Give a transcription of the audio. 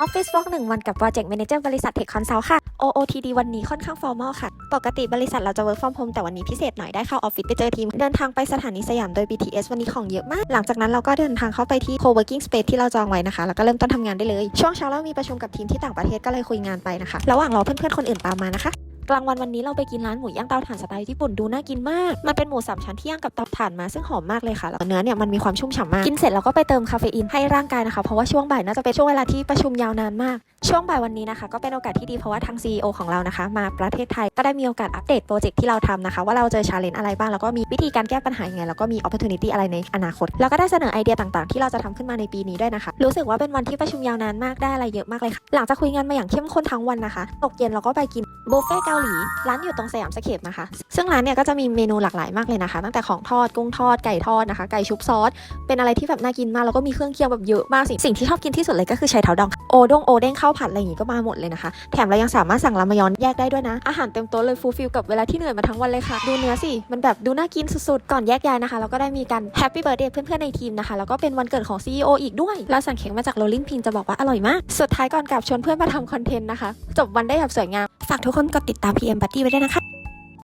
ออฟฟิศบล็อกหนึ่งวันกับโปรเจกต์แมเนเจอร์บริษัทเทคคอนซัลท์ค่ะ OOTD วันนี้ค่อนข้างฟอร์มอลค่ะ ปกติบริษัทเราจะ work from home แต่วันนี้พิเศษหน่อยได้เข้าออฟฟิศไปเจอทีม เดินทางไปสถานีสยามโดย BTS วันนี้ของเยอะมาก หลังจากนั้นเราก็เดินทางเข้าไปที่ co-working space ที่เราจองไว้นะคะ แล้วก็เริ่มต้นทำงานได้เลย ช่วงเช้าเรามีประชุมกับทีมที่ต่างประเทศก็เลยคุยงานไปนะคะ ระหว่างรอเพื่อนๆคนอื่นตามมานะคะ กลางวันวันนี้เราไปกินร้านหมูย่างเตาถ่านสไตล์ญี่ปุ่นดูน่ากินมาก มันเป็นหมูสามชั้นที่ย่างกับเตาถ่านมาซึ่งหอมมากเลยค่ะแล้วเนื้อเนี่ยมันมีความชุ่มฉ่ำมาก กินเสร็จเราก็ไปเติมคาเฟอีนให้ร่างกายนะคะ เพราะว่าช่วงบ่ายน่าจะเป็นช่วงเวลาที่ประชุมยาวนานมาก ช่วงบ่ายวันนี้นะคะ ก็เป็นโอกาสที่ดีเพราะว่าทาง CEO ของเรานะคะ มาประเทศไทยก็ได้มีโอกาสอัปเดตโปรเจกต์ที่เราทำนะคะ ว่าเราเจอชาเลนจ์อะไรบ้าง แล้วก็มีวิธีการแก้ปัญหายังไง แล้วก็มี opportunity อะไรในอนาคต แล้วก็ได้เสนอไอเดียต่างๆ ที่เราจะทำขึ้นมาในปีนี้ด้วยนะคะ รู้สึกว่าเป็นวันที่ประชุมยาวนานมากได้อะไรเยอะมากเลยค่ะหลังจากคุยงานมาอย่างเข้มข้นทั้งวันนะคะตกเย็นเราก็ไปกินบุฟเฟ่เกาหลีร้านอยู่ตรงสยามสเคปนะคะ ซึ่งร้านเนี่ยก็จะมีเมนูหลากหลายมากเลยนะคะ ตั้งแต่ของทอดกุ้งทอดไก่ทอดนะคะ ไก่ชุบซอสเป็นอะไรที่แบบน่ากินมากแล้วก็มีเครื่องเคียงแบบเยอะมากสิ่งที่ชอบกินที่สุดเลยก็คือไชเท้าดองโอดงโอเด้งข้าวผัดอะไรอย่างงี้ก็มาหมดเลยนะคะ แถมเรายังสามารถสั่งรามยอนแยกได้ด้วยนะ อาหารเต็มโต๊ะเลยฟูลฟิลกับเวลาที่เหนื่อยมาทั้งวันเลยค่ะ ดูเนื้อสิ มันแบบดูน่ากินสุดๆ ก่อนแยกย้ายนะคะเราก็ได้มีการแฮปปี้เบิร์ดเดย์เพื่อนๆในทีมนะคะ แล้วก็เป็นวันเกิดของ CEO อีกด้วย เราสั่งเค้กมาจากโรลลิงพินจะบอกว่าอร่อยมาก สุดท้ายก่อนกลับชวนเพื่อนมาทำคอนเทนต์นะคะ จบวันได้แบบสวยงาม ฝากทุกคนกดติดตาม PM Buddy ไว้ด้วยนะคะ